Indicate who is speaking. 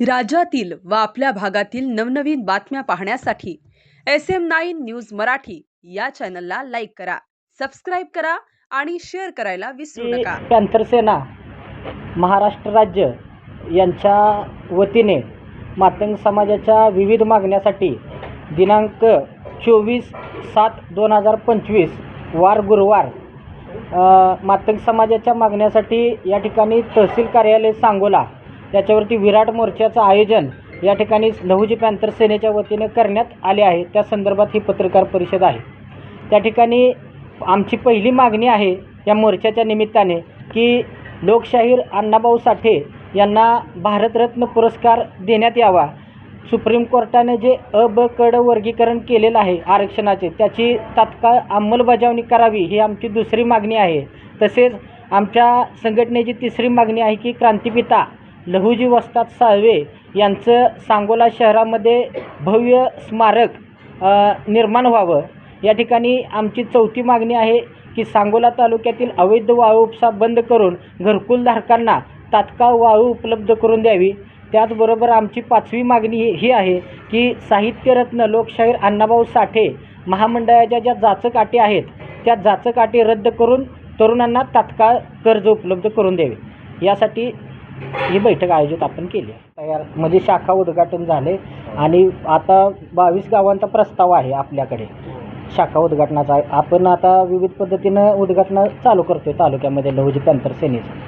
Speaker 1: राज्यातील व आपल्या भागातील नवनवीन बातम्या पाहण्यासाठी S M nine news Marathi या चॅनलला लाईक करा सबस्क्राईब करा आणि शेअर करायला विसरू नका.
Speaker 2: पॅन्थर सेना महाराष्ट्र राज्य यांच्या वतीने मातंग समाजाच्या विविध मागण्यासाठी दिनांक चोवीस सात दोन हजार पंचवीस वार गुरुवार मातंग समाजाच्या मागण्यासाठी या ठिकाणी तहसील कार्यालय सांगोला त्याच्यावरती विराट मोर्चाचं आयोजन या ठिकाणी लहुजी पॅन्थर सेनेच्या वतीने करण्यात आले आहे. त्या संदर्भात ही पत्रकार परिषद आहे. त्या ठिकाणी आमची पहिली मागणी आहे या मोर्चाच्या निमित्ताने की लोकशाहीर अण्णाभाऊ साठे यांना भारतरत्न पुरस्कार देण्यात यावा. सुप्रीम कोर्टाने जे अ ब कड वर्गीकरण केलेलं आहे आरक्षणाचे त्याची तात्काळ अंमलबजावणी करावी ही आमची दुसरी मागणी आहे. तसेच आमच्या संघटनेची तिसरी मागणी आहे की क्रांतिपिता लहुजी वस्ताद साळवे यांचं सांगोला शहरामध्ये भव्य स्मारक निर्माण व्हावं. या ठिकाणी आमची चौथी मागणी आहे की सांगोला तालुक्यातील अवैध वाळू उपसा बंद करून घरकुलधारकांना तात्काळ वाळू उपलब्ध करून द्यावी. त्याचबरोबर आमची पाचवी मागणी ही ही आहे की साहित्यरत्न लोकशाहीर अण्णाभाऊ साठे महामंडळाच्या ज्या जाचकाठी आहेत त्या जाचक रद्द करून तरुणांना तात्काळ कर्ज उपलब्ध करून द्यावे. यासाठी ही बैठक आयोजित आपण केली तयार. म्हणजे शाखा उद्घाटन झाले आणि आता बावीस गावांचा प्रस्ताव आहे आपल्याकडे. शाखा उद्घाटनाचा. आपण आता विविध पद्धतीनं उद्घाटनं चालू करतोय तालुक्यामध्ये लहुजी पॅन्थर सेनेचं.